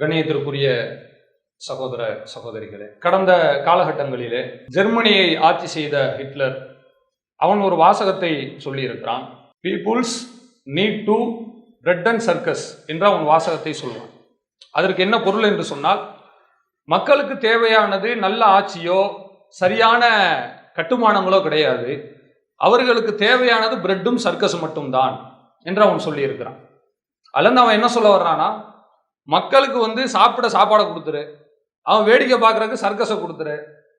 கண்ணியத்திற்குரிய சகோதர சகோதரிகளே கடந்த காலகட்டங்களிலே ஜெர்மனியை ஆட்சி செய்த ஹிட்லர் அவன் ஒரு வாசகத்தை சொல்லியிருக்கிறான். Peoples need to read and circus என்று அவன் வாசகத்தை சொல்வான் அதற்கு என்ன பொருள் என்று சொன்னால் மக்களுக்கு தேவையானது நல்ல ஆட்சியோ சரியான கட்டுமானங்களோ கிடையாது. அவர்களுக்கு தேவையானது பிரெட்டும் சர்க்கஸும் மட்டும்தான் என்று அவன் சொல்லியிருக்கிறான். அதுலேருந்து அவன் என்ன சொல்ல வர்றான்னா மக்களுக்கு வந்து சாப்பிட சாப்பாடை கொடுத்துரு. அவன் வேடிக்கை பார்க்கறதுக்கு சர்க்கஸை கொடுத்துரு.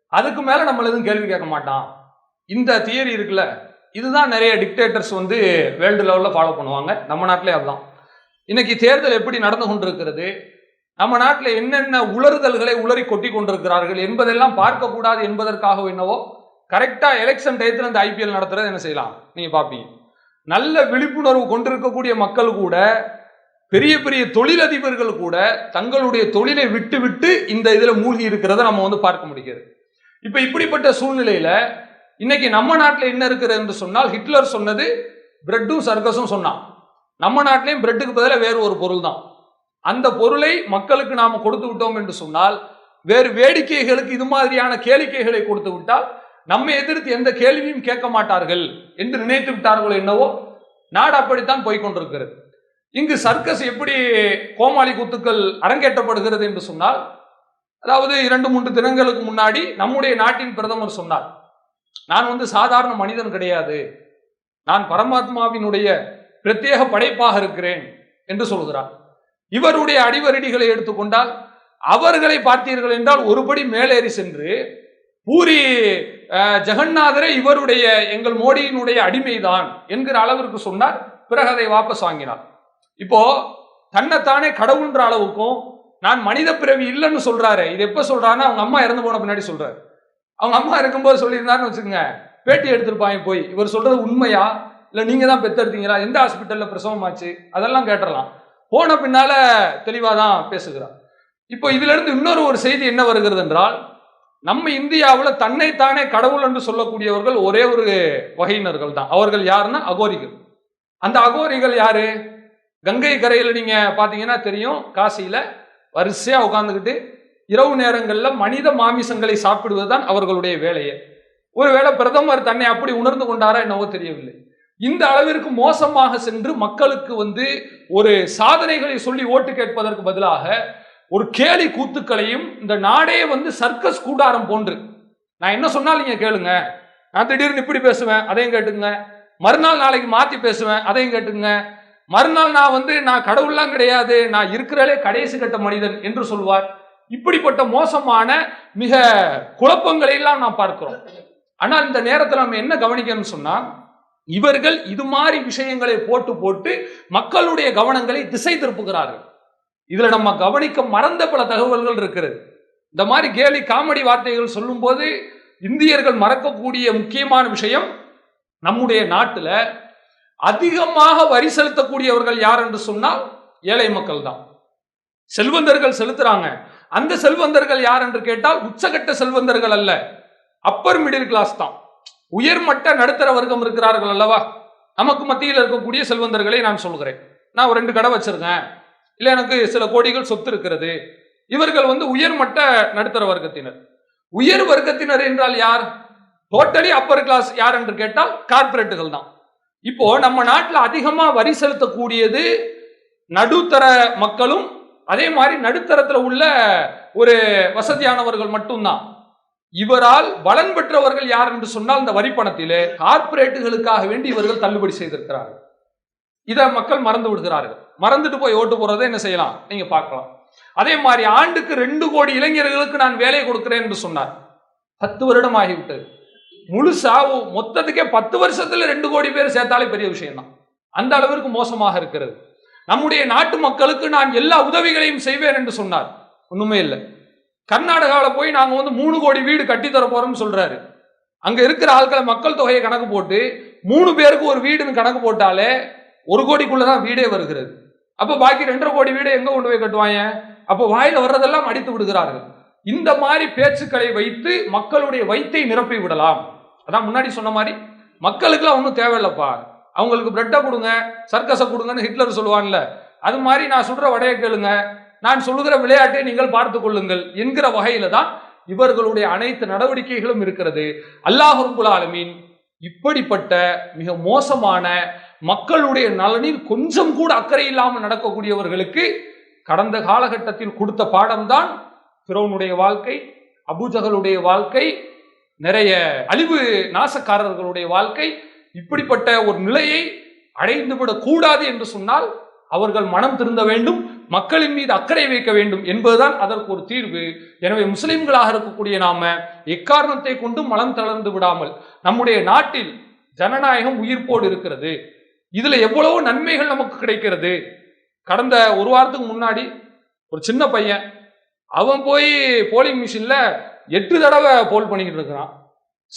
அதுக்கு மேலே நம்மள எதுவும் கேள்வி கேட்க மாட்டான். இந்த தியரி இருக்குல்ல இதுதான் நிறைய டிக்டேட்டர்ஸ் வந்து வேர்ல்டு லெவலில் ஃபாலோ பண்ணுவாங்க. நம்ம நாட்டிலே அதுதான். இன்னைக்கு தேர்தல் எப்படி நடந்து கொண்டிருக்கிறது? நம்ம நாட்டில் என்னென்ன உளறுதல்களை உளறி கொட்டி கொண்டிருக்கிறார்கள் என்பதெல்லாம் பார்க்கக்கூடாது என்பதற்காக என்னவோ கரெக்டாக எலெக்ஷன் டயத்தில் இந்த ஐபிஎல் நடத்துறது என்ன செய்யலாம்? நீங்கள் பார்ப்பீங்க. நல்ல விழிப்புணர்வு கொண்டிருக்கக்கூடிய மக்கள் கூட பெரிய பெரிய தொழிலதிபர்கள் கூட தங்களுடைய தொழிலை விட்டு விட்டு இந்த இதில் மூழ்கி இருக்கிறத நம்ம வந்து பார்க்க முடிகிறது. இப்போ இப்படிப்பட்ட சூழ்நிலையில் இன்னைக்கு நம்ம நாட்டில் என்ன இருக்கிறது என்று சொன்னால் ஹிட்லர் சொன்னது பிரெட்டும் சர்க்கஸும் சொன்னான். நம்ம நாட்டிலையும் பிரெட்டுக்கு பதிலாக வேறு ஒரு பொருள் தான். அந்த பொருளை மக்களுக்கு நாம் கொடுத்து விட்டோம் என்று சொன்னால் வேறு வேடிக்கைகளுக்கு இது மாதிரியான கேளிக்கைகளை கொடுத்து விட்டால் நம்மை எதிர்த்து எந்த கேள்வியும் கேட்க மாட்டார்கள் என்று நினைத்து விட்டார்களோ என்னவோ நாடு அப்படித்தான் போய்கொண்டிருக்கிறது இங்கு சர்க்கஸ் எப்படி கோமாளி கூத்துக்கள் அரங்கேற்றப்படுகிறது என்று சொன்னால் அதாவது இரண்டு மூன்று தினங்களுக்கு முன்னாடி நம்முடைய நாட்டின் பிரதமர் சொன்னார் நான் வந்து சாதாரண மனிதன் கிடையாது நான் பரமாத்மாவினுடைய பிரத்யேக படைப்பாக இருக்கிறேன் என்று சொல்கிறார். இவருடைய அடிவரடிகளை எடுத்துக்கொண்டால் அவர்களை பார்த்தீர்கள் என்றால் ஒருபடி மேலேறி சென்று பூரி ஜெகநாதரே இவருடைய எங்கள் மோடியினுடைய அடிமைதான் என்கிற அளவிற்கு சொன்னார் பிறகு அதை வாபஸ் வாங்கினார். இப்போ தன்னைத்தானே கடவுள்ன்ற அளவுக்கும் நான் மனித பிறவி இல்லைன்னு சொல்றாரு இது எப்ப சொல்றாருன்னா அவங்க அம்மா இறந்து போன பின்னாடி சொல்றாரு. அவங்க அம்மா இருக்கும்போது சொல்லியிருந்தாருன்னு வச்சுக்கோங்க பேட்டி எடுத்திருப்பாங்க போய். இவர் சொல்றது உண்மையா? இல்லை நீங்க தான் பெத்தெடுத்தீங்களா எந்த ஹாஸ்பிட்டல்ல பிரசவமாச்சு? அதெல்லாம் கேட்டுடலாம். போன பின்னால தெளிவாக தான் பேசுகிறார். இப்போ இதுல இருந்து இன்னொரு ஒரு செய்தி என்ன வருகிறது என்றால் நம்ம இந்தியாவில் தன்னைத்தானே கடவுள் என்று சொல்லக்கூடியவர்கள் ஒரே ஒரு வகையினர்கள் தான். அவர்கள் யாருன்னா அகோரிகள். அந்த அகோரிகள் யாரு? கங்கை கரையில் நீங்க பாத்தீங்கன்னா தெரியும் காசியில வரிசையா உட்காந்துக்கிட்டு இரவு நேரங்களில் மனித மாமிசங்களை சாப்பிடுவது தான் அவர்களுடைய வேலையே. ஒருவேளை பிரதமர் தன்னை அப்படி உணர்ந்து கொண்டாரா என்னவோ தெரியவில்லை. இந்த அளவிற்கு மோசமாக சென்று மக்களுக்கு வந்து ஒரு சாதனைகளை சொல்லி ஓட்டு கேட்பதற்கு பதிலாக ஒரு கேலி கூத்துக்களையும் இந்த நாடே வந்து சர்க்கஸ் கூடாரம் போன்று. நான் என்ன சொன்னாலும் நீங்க கேளுங்க. நான் திடீர்னு இப்படி பேசுவேன் அதையும் கேட்டுங்க மறுநாள் நாளைக்கு மாற்றி பேசுவேன் அதையும் கேட்டுங்க மறுநாள் நான் வந்து நான் கடவுள்லாம் கிடையாது நான் இருக்கிறாலே கடைசி கட்ட மனிதன் என்று சொல்வார். இப்படிப்பட்ட மோசமான மிக குழப்பங்களை எல்லாம் நாம் பார்க்கிறோம். ஆனால் இந்த நேரத்தில் நம்ம என்ன கவனிக்கணும்னு சொன்னா இவர்கள் இது மாதிரி விஷயங்களை போட்டு போட்டு மக்களுடைய கவனங்களை திசை திருப்புகிறார்கள். இதுல நம்ம கவனிக்க மறந்த பல தகவல்கள் இருக்கிறது. இந்த மாதிரி கேலி காமெடி வார்த்தைகள் சொல்லும்போது இந்தியர்கள் மறக்கக்கூடிய முக்கியமான விஷயம் நம்முடைய நாட்டில் அதிகமாக வரி செலுத்தக்கூடியவர்கள் யார் என்று சொன்னால் ஏழை மக்கள் தான். செல்வந்தர்கள் செலுத்துறாங்க. அந்த செல்வந்தர்கள் யார் என்று கேட்டால் உச்சகட்ட செல்வந்தர்கள் அல்ல. அப்பர் மிடில் கிளாஸ் தான். உயர்மட்ட நடுத்தர வர்க்கம் இருக்கிறார்கள் அல்லவா? நமக்கு மத்தியில் இருக்கக்கூடிய செல்வந்தர்களை நான் சொல்கிறேன். நான் ஒரு ரெண்டு கடை வச்சிருக்கேன். இல்லை எனக்கு சில கோடிகள் சொத்து இருக்கிறது. இவர்கள் வந்து உயர்மட்ட நடுத்தர வர்க்கத்தினர். உயர் வர்க்கத்தினர் என்றால் யார்? டோட்டலி அப்பர் கிளாஸ் யார் என்று கேட்டால் கார்ப்பரேட்டுகள் தான். இப்போ நம்ம நாட்டில் அதிகமா வரி செலுத்தக்கூடியது நடுத்தர மக்களும் அதே மாதிரி நடுத்தரத்தில் உள்ள ஒரு வசதியானவர்கள் மட்டும்தான். இவரால் பலன் பெற்றவர்கள் யார் என்று சொன்னால் இந்த வரி பணத்திலே கார்ப்பரேட்டுகளுக்காக வேண்டி இவர்கள் தள்ளுபடி செய்திருக்கிறார்கள். இதை மக்கள் மறந்து விடுகிறார்கள். மறந்துட்டு போய் ஓட்டு போறதை என்ன செய்யலாம்? நீங்க பார்க்கலாம். அதே மாதிரி ஆண்டுக்கு ரெண்டு கோடி இளைஞர்களுக்கு நான் வேலை கொடுக்கிறேன் என்று சொன்னார். பத்து வருடம் ஆகிவிட்டது. முழுசா மொத்தத்துக்கே பத்து வருஷத்துல ரெண்டு கோடி பேர் சேர்த்தாலே பெரிய விஷயம் தான் அந்த அளவிற்கு மோசமாக இருக்கிறது. நம்முடைய நாட்டு மக்களுக்கு நான் எல்லா உதவிகளையும் செய்வேன் என்று சொன்னார். ஒண்ணுமே இல்லை. கர்நாடகாவில் போய் நாங்கள் வந்து மூணு கோடி வீடு கட்டித்தர போறோம்னு சொல்றாரு. அங்கே இருக்கிற ஆட்களை மக்கள் தொகையை கணக்கு போட்டு மூணு பேருக்கு ஒரு வீடுன்னு கணக்கு போட்டாலே ஒரு கோடிக்குள்ள தான் வீடே வருகிறது. அப்போ பாக்கி ரெண்டரை கோடி வீடு எங்கே கொண்டு போய் கட்டுவாங்க? அப்போ வாயில் வர்றதெல்லாம் அடித்து விடுகிறார்கள். இந்த மாதிரி பேச்சுக்களை வைத்து மக்களுடைய வயிற்றை நிரப்பி விடலாம். அதான் முன்னாடி சொன்ன மாதிரி மக்களுக்குலாம் ஒன்றும் தேவையில்லைப்பா. அவங்களுக்கு பிரெட்டை கொடுங்க சர்க்கஸை கொடுங்கன்னு ஹிட்லர் சொல்லுவான்ல. அது மாதிரி நான் சொல்கிற வடையை கேளுங்க. நான் சொல்லுகிற விளையாட்டை நீங்கள் பார்த்து கொள்ளுங்கள் என்கிற வகையில தான் இவர்களுடைய அனைத்து நடவடிக்கைகளும் இருக்கிறது. அல்லாஹுல் ஆலமீன் இப்படிப்பட்ட மிக மோசமான மக்களுடைய நலனில் கொஞ்சம் கூட அக்கறை இல்லாமல் நடக்கக்கூடியவர்களுக்கு கடந்த காலகட்டத்தில் கொடுத்த பாடம்தான் பிறவனுடைய வாழ்க்கை அபூஜகளுடைய வாழ்க்கை நிறைய அழிவு நாசக்காரர்களுடைய வாழ்க்கை இப்படிப்பட்ட ஒரு நிலையை அடைந்துவிடக் கூடாது என்று சொன்னால் அவர்கள் மனம் திருந்த வேண்டும் மக்களின் மீது அக்கறை வைக்க வேண்டும் என்பதுதான் அதற்கு ஒரு தீர்வு. எனவே முஸ்லிம்களாக இருக்கக்கூடிய நாம எக்காரணத்தை கொண்டும் மனம் தளர்ந்து விடாமல் நம்முடைய நாட்டில் ஜனநாயகம் உயிர்ப்போடு இருக்கிறது. இதுல எவ்வளவோ நன்மைகள் நமக்கு கிடைக்கிறது. கடந்த ஒரு வாரத்துக்கு முன்னாடி ஒரு சின்ன பையன் அவன் போய் போலிங் மிஷினில் எட்டு தடவை போல் பண்ணிக்கிட்டு இருக்கிறான்.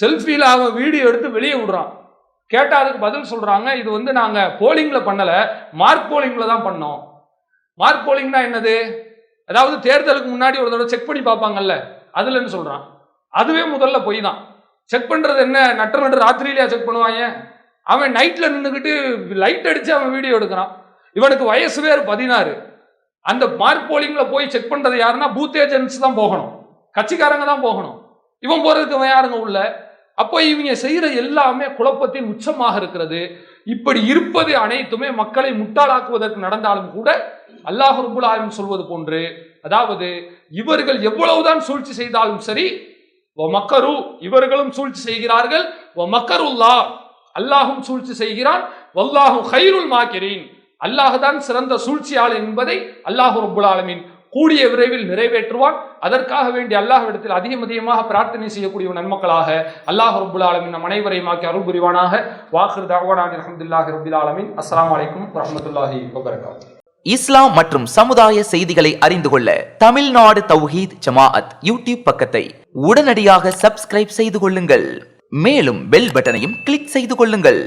செல்ஃபியில் அவன் வீடியோ எடுத்து வெளியே விடுறான். கேட்டால் அதுக்கு பதில் சொல்கிறாங்க இது வந்து நாங்கள் போலிங்கில் பண்ணலை மார்க் போலிங்கில் தான் பண்ணோம். மார்க் போலிங்னா என்னது? அதாவது தேர்தலுக்கு முன்னாடி ஒரு தடவை செக் பண்ணி பார்ப்பாங்கல்ல அதுலன்னு சொல்கிறான் அதுவே முதல்ல பொய் தான். செக் பண்ணுறது என்ன? நட்ட நட்டு ராத்திரியிலேயே செக் பண்ணுவாங்க? அவன் நைட்டில் நின்றுக்கிட்டு லைட் அடித்து அவன் வீடியோ எடுக்கிறான். இவனுக்கு வயசு வேறு பதினாறு. அந்த மார்க் போலிங்கில் போய் செக் பண்ணுறது யாருன்னா பூத் ஏஜென்ட்ஸ் தான் போகணும். கட்சிக்காரங்க தான் போகணும். இவன் போகிறதுக்கு யாருங்க உள்ள? அப்போ இவங்க செய்கிற எல்லாமே குழப்பத்தின் உச்சமாக இருக்கிறது. இப்படி இருப்பது அனைத்துமே மக்களை முட்டாளாக்குவதற்கு நடந்தாலும் கூட அல்லாஹ் ரபுல் ஆலமீன் சொல்வது போன்று அதாவது இவர்கள் எவ்வளவுதான் சூழ்ச்சி செய்தாலும் சரி "வ மக்கரு இவர்களும் சூழ்ச்சி செய்கிறார்கள். "வ மக்கருல்லா அல்லாஹும் சூழ்ச்சி செய்கிறான். வல்லாஹும் ஹைருல் மாக்கிரீன். அல்லாஹ் தான் சிறந்த சூழ்ச்சியாளர் என்பதை அல்லாஹ் ரபுல் ஆலமின் கூடிய விரைவில் நிறைவேற்றுவான். அதற்காக வேண்டிய அல்லாஹ்விடத்தில் அதிகம் அதிகமாக பிரார்த்தனை செய்யக்கூடிய நன்மக்களாக அல்லாஹ் ரபுல் ஆலமின் நம் அனைவரையும் ஆக்கி அருள் புரிவானாக. வாஹிர் தாவானான் அலமதுல்லாஹி ரபுல் ஆலமின். அஸ்ஸலாமு அலைக்கும் வரஹ்மத்துல்லாஹி இஸ்லாம் மற்றும் சமுதாய செய்திகளை அறிந்து கொள்ள தமிழ்நாடு தௌஹீத் ஜமாஅத் யூடியூப் பக்கத்தை உடனடியாக சப்ஸ்கிரைப் செய்து கொள்ளுங்கள். மேலும் பெல் பட்டனையும் கிளிக் செய்து கொள்ளுங்கள்.